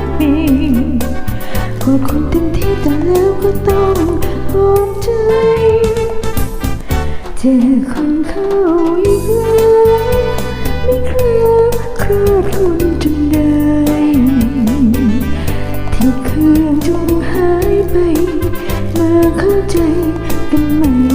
กปีกดคนเต็มที่แต่แล้วก็ต้องปอมใจ เจอคนเข้าอีกแล้วไม่เคยคลาดคุนจนได้ที่เครื่องจงหายไป มาเข้าใจกันไหม่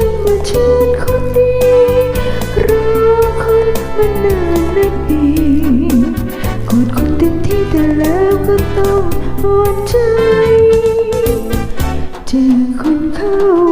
ชุ่มมาชื่นคนดีรอคนมานานนับปีดคนต็มที่แต่แล้วก็ต้องอ่อนใจเจอคนเข้า